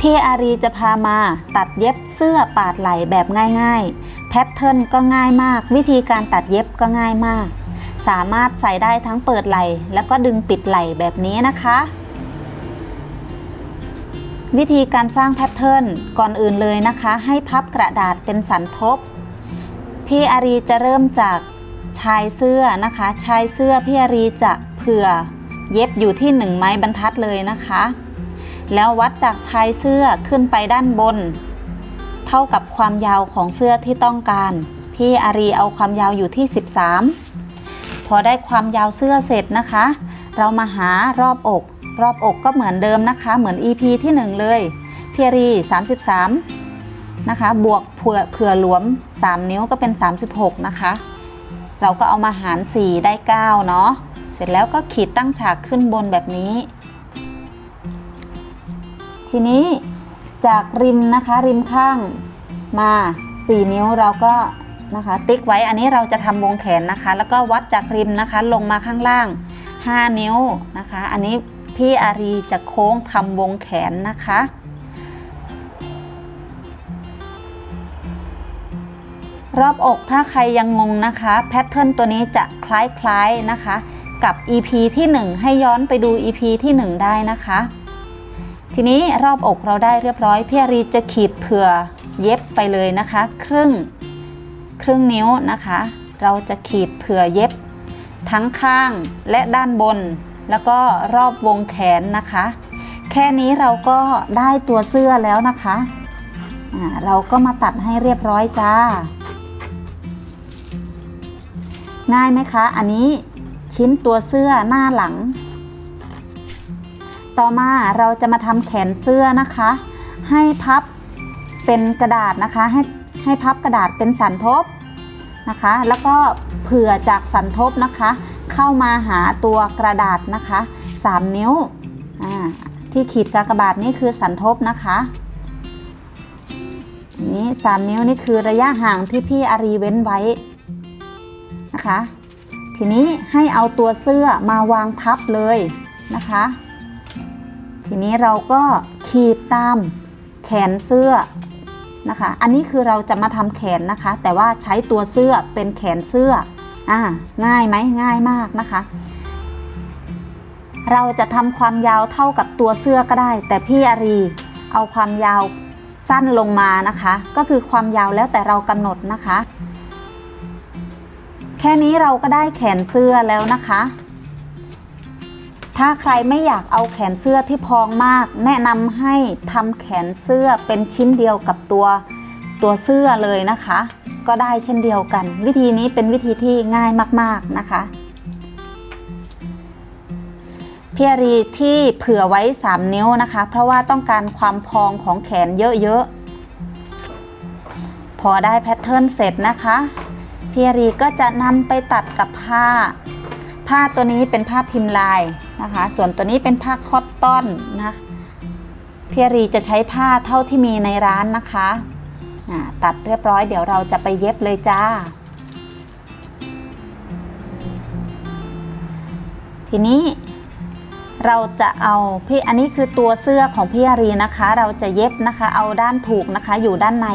พี่อารีจะพามาตัดเย็บเสื้อปาดไหล่แบบง่ายๆ แพทเทิร์นก็ง่ายมาก วิธีการตัดเย็บก็ง่ายมาก สามารถใส่ได้ทั้งเปิดไหล่แล้วก็ดึงปิดไหล่แบบนี้นะคะ วิธีการสร้างแพทเทิร์นก่อนอื่นเลยนะคะ ให้พับกระดาษเป็นสันทบ พี่อารีจะเริ่มจากชายเสื้อนะคะ ชายเสื้อพี่อารีจะเผื่อเย็บอยู่ที่หนึ่งไม้บรรทัดเลยนะคะ แล้ววัดจากชายเสื้อขึ้นไปด้านบน เท่ากับความยาวของเสื้อที่ต้องการ พี่อารีเอาความยาวอยู่ที่ 13 พอได้ความยาวเสื้อเสร็จนะคะ เรามาหารอบอก รอบอกก็เหมือนเดิมนะคะ เหมือน EP ที่ 1 เลยพี่อารี 33 นะคะ บวกเผื่อเผื่อหลวม 3 นิ้วก็เป็น 36 นะคะ เราก็เอามาหาร 4 ได้ 9 เนาะเสร็จแล้วก็ขีดตั้งฉากขึ้นบนแบบนี้ ทีนี้จากริมนะคะริมข้างมา 4 นิ้วเราก็นะคะ ติ๊กไว้อันนี้เราจะทำวงแขนนะคะ แล้วก็วัดจากริมนะคะ ลงมาข้างล่าง 5 นิ้วนะคะ อันนี้พี่อารีจะโค้งทำวงแขนนะคะรอบอกถ้าใครยังงงนะคะแพทเทิร์นตัวนี้จะคล้ายๆนะคะ กับ EP ที่ 1 ให้ย้อนไปดู EP ที่ 1 ได้นะคะ ทีนี้รอบอกเราได้เรียบร้อยพี่อารีจะขีดเผื่อเย็บไปเลยนะคะ ครึ่งครึ่งนิ้วนะคะ เราจะขีดเผื่อเย็บ ทั้งข้างและด้านบน แล้วก็รอบวงแขนนะคะ แค่นี้เราก็ได้ตัวเสื้อแล้วนะคะอ่าเราก็มาตัดให้เรียบร้อยจ้า ง่ายไหมคะ อันนี้ชิ้นตัวเสื้อหน้าหลัง ต่อมาเราจะมาทำแขนเสื้อนะคะ ให้พับเป็นกระดาษนะคะ ให้ให้พับกระดาษเป็นสันทบนะคะ แล้วก็เผื่อจากสันทบนะคะ เข้ามาหาตัวกระดาษนะคะ 3 นิ้วอ่าที่ขีดกากบาทนี่คือสันทบนะคะนี่3นิ้วนี่คือระยะห่างที่พี่อารีเว้นไว้นะคะ ทีนี้ให้เอาตัวเสื้อมาวางทับเลยนะคะ ทีนี้เราก็ขีดตามแขนเสื้อนะคะ อันนี้คือเราจะมาทำแขนนะคะ แต่ว่าใช้ตัวเสื้อเป็นแขนเสื้ออ่าง่ายไหมง่ายมากนะคะ เราจะทำความยาวเท่ากับตัวเสื้อก็ได้ แต่พี่อารีเอาความยาวสั้นลงมานะคะ ก็คือความยาวแล้วแต่เรากำหนดนะคะ แค่นี้เราก็ได้แขนเสื้อแล้วนะคะ ถ้าใครไม่อยากเอาแขนเสื้อที่พองมาก แนะนำให้ทำแขนเสื้อเป็นชิ้นเดียวกับตัวตัวเสื้อเลยนะคะ ก็ได้เช่นเดียวกัน วิธีนี้เป็นวิธีที่ง่ายมากๆนะคะพี่อรีที่เผื่อไว้ 3 นิ้วนะคะ เพราะว่าต้องการความพองของแขนเยอะๆ พอได้แพทเทิร์นเสร็จนะคะพี่อรีก็จะนำไปตัดกับผ้า ผ้าตัวนี้เป็นผ้าพิมพ์ลาย นะคะ ส่วนตัวนี้เป็นผ้าคอตตอนนะพี่อรีจะใช้ผ้าเท่าที่มีในร้านนะคะตัดเรียบร้อยเดี๋ยวเราจะไปเย็บเลยจ้า ทีนี้เราจะเอาพี่อันนี้คือตัวเสื้อของพี่อารีนะคะ เราจะเย็บนะคะ เอาด้านถูกนะคะ อยู่ด้านใน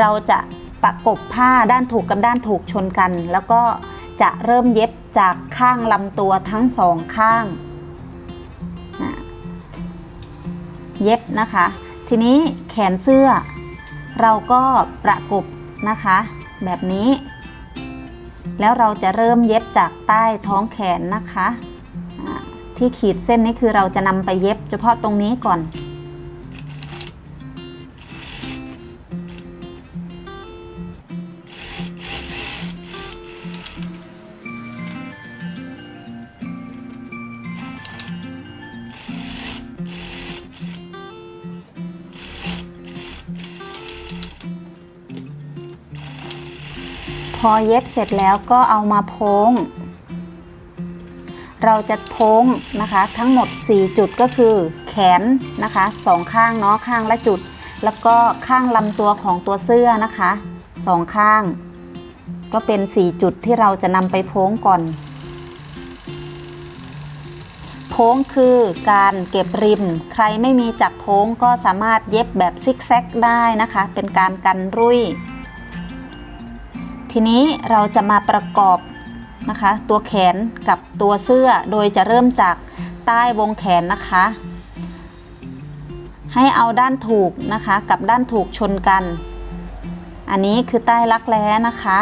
เราจะประกบผ้าด้านถูกกับด้านถูกชนกัน แล้วก็จะเริ่มเย็บจากข้างลำตัวทั้งสองข้าง เย็บนะคะ ทีนี้แขนเสื้อ เราก็ประกบนะคะ แบบนี้ แล้วเราจะเริ่มเย็บจากใต้ท้องแขนนะคะ ที่ขีดเส้นนี้คือเราจะนำไปเย็บเฉพาะตรงนี้ก่อน อเย็บเสร็จแล้วก็เอามาโพ้ง เราจะโพ้งนะคะทั้งหมด 4 จุดก็คือแขนนะคะสองข้างเนาะข้างละจุด แล้วก็ข้างลำตัวของตัวเสื้อนะคะสองข้าง ก็เป็น 4 จุดที่เราจะนำไปโพ้งก่อนโพ้งคือการเก็บริม ใครไม่มีจักโพ้งก็สามารถเย็บแบบซิกแซกได้นะคะ เป็นการกันรุ่ย ทีนี้เราจะมาประกอบนะคะ ตัวแขนกับตัวเสื้อโดยจะเริ่มจากใต้วงแขนนะคะ ให้เอาด้านถูกนะคะกับด้านถูกชนกัน อันนี้คือใต้รักแร้นะคะ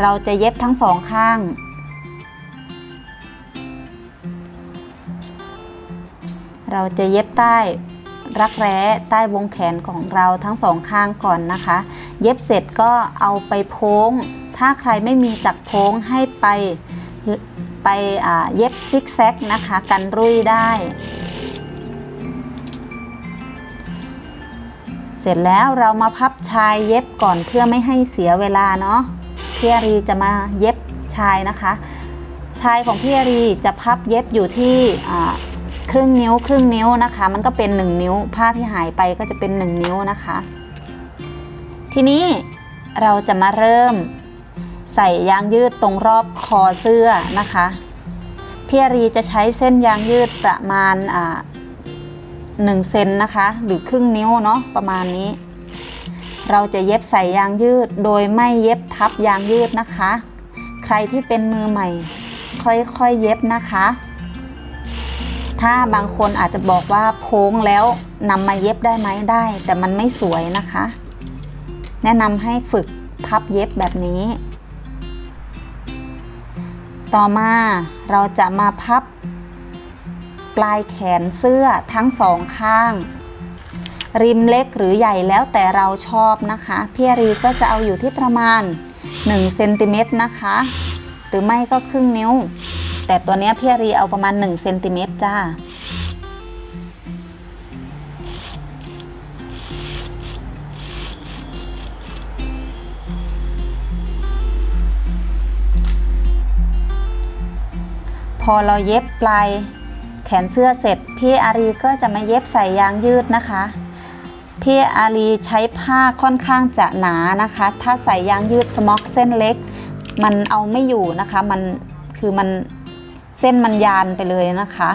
เราจะเย็บทั้งสองข้างเราจะเย็บใต้ รักแร้ใต้วงแขนของเราทั้งสองข้างก่อนนะคะ เย็บเสร็จก็เอาไปโพ้ง ถ้าใครไม่มีจักรโพ้งให้ไปไปเย็บซิกแซกนะคะกันรุ่ยได้ เสร็จแล้วเรามาพับชายเย็บก่อนเพื่อไม่ให้เสียเวลาเนาะพี่อารีจะมาเย็บชายนะคะ ชายของพี่อารีจะพับเย็บอยู่ที่ ครึ่งนิ้วครึ่งนิ้วนะคะ มันก็เป็น 1 นิ้ว ผ้าที่หายไปก็จะเป็น 1 นิ้วนะคะ ทีนี้เราจะมาเริ่มใส่ยางยืดตรงรอบคอเสื้อนะคะพี่อารีจะใช้เส้นยางยืดประมาณอ่า1เซนนะคะ หรือครึ่งนิ้วเนาะประมาณนี้ เราจะเย็บใส่ยางยืดโดยไม่เย็บทับยางยืดนะคะ ใครที่เป็นมือใหม่ ค่อยๆเย็บนะคะ ถ้าบางคนอาจจะบอกว่าโพ้งแล้วนำมาเย็บได้ไหมได้ แต่มันไม่สวยนะคะ แนะนำให้ฝึกพับเย็บแบบนี้ ต่อมาเราจะมาพับปลายแขนเสื้อทั้งสองข้าง ริมเล็กหรือใหญ่แล้วแต่เราชอบนะคะพี่รีก็จะเอาอยู่ที่ประมาณ1เซนติเมตรนะคะ หรือไม่ก็ครึ่งนิ้ว แต่ตัวเนี้ยพี่อารีเอาประมาณ1เซนติเมตรจ้า พอเราเย็บปลายแขนเสื้อเสร็จ พี่อารีก็จะมาเย็บใส่ยางยืดนะคะพี่อารีใช้ผ้าค่อนข้างจะหนานะคะ ถ้าใส่ยางยืดสม็อกเส้นเล็ก มันเอาไม่อยู่นะคะ มันคือมัน เส้นมันยานไปเลยนะคะ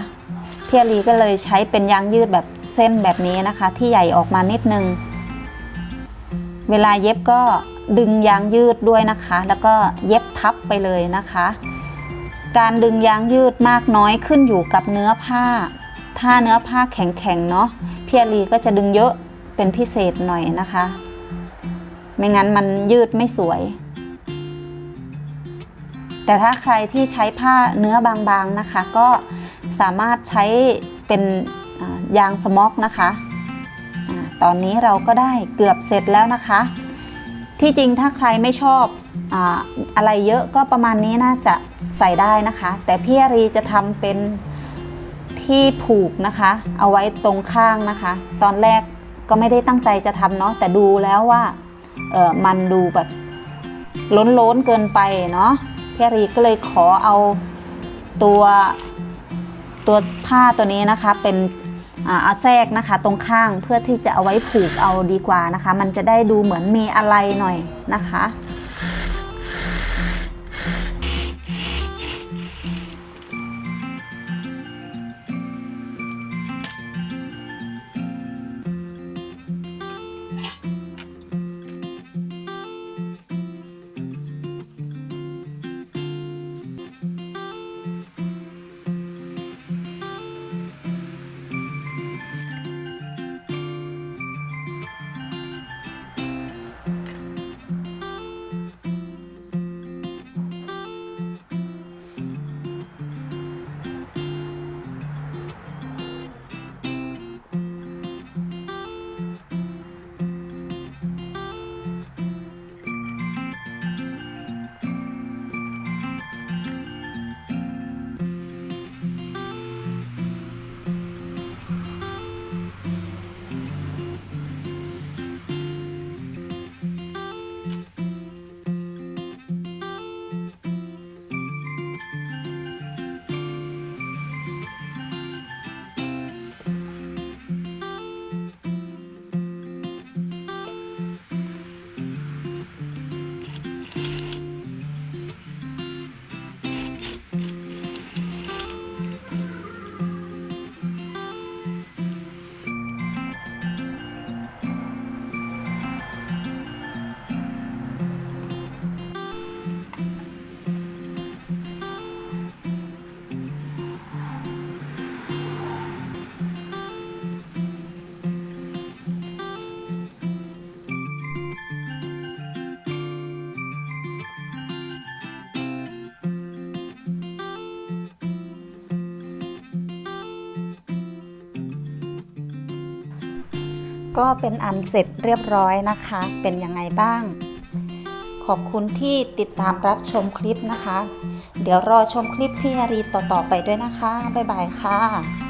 พี่อารีก็เลยใช้เป็นยางยืดแบบเส้นแบบนี้นะคะ ที่ใหญ่ออกมานิดนึง เวลาเย็บก็ดึงยางยืดด้วยนะคะ แล้วก็เย็บทับไปเลยนะคะ การดึงยางยืดมากน้อยขึ้นอยู่กับเนื้อผ้า ถ้าเนื้อผ้าแข็งๆเนาะพี่อารีก็จะดึงเยอะเป็นพิเศษหน่อยนะคะ ไม่งั้นมันยืดไม่สวย แต่ถ้าใครที่ใช้ผ้าเนื้อบางๆนะคะ ก็สามารถใช้เป็นยางสม็อกนะคะตอนนี้เราก็ได้เกือบเสร็จแล้วนะคะ ที่จริงถ้าใครไม่ชอบออะไรเยอะก็ประมาณนี้น่าจะใส่ได้นะคะ แต่พี่อารีจะทำเป็นที่ผูกนะคะ เอาไว้ตรงข้างนะคะ ตอนแรกก็ไม่ได้ตั้งใจจะทำเนาะแต่ดูแล้วว่ามันดูแบบล้นๆเกินไปเนาะ พี่รีก็เลยขอเอาตัวตัวผ้าตัวนี้นะคะเป็นเอาแทรกนะคะ ตรงข้างเพื่อที่จะเอาไว้ผูกเอาดีกว่านะคะ มันจะได้ดูเหมือนมีอะไรหน่อยนะคะ ก็เป็นอันเสร็จเรียบร้อยนะคะ เป็นยังไงบ้าง ขอบคุณที่ติดตามรับชมคลิปนะคะ เดี๋ยวรอชมคลิปพี่อารีต่อๆไปด้วยนะคะ บ๊ายบายค่ะ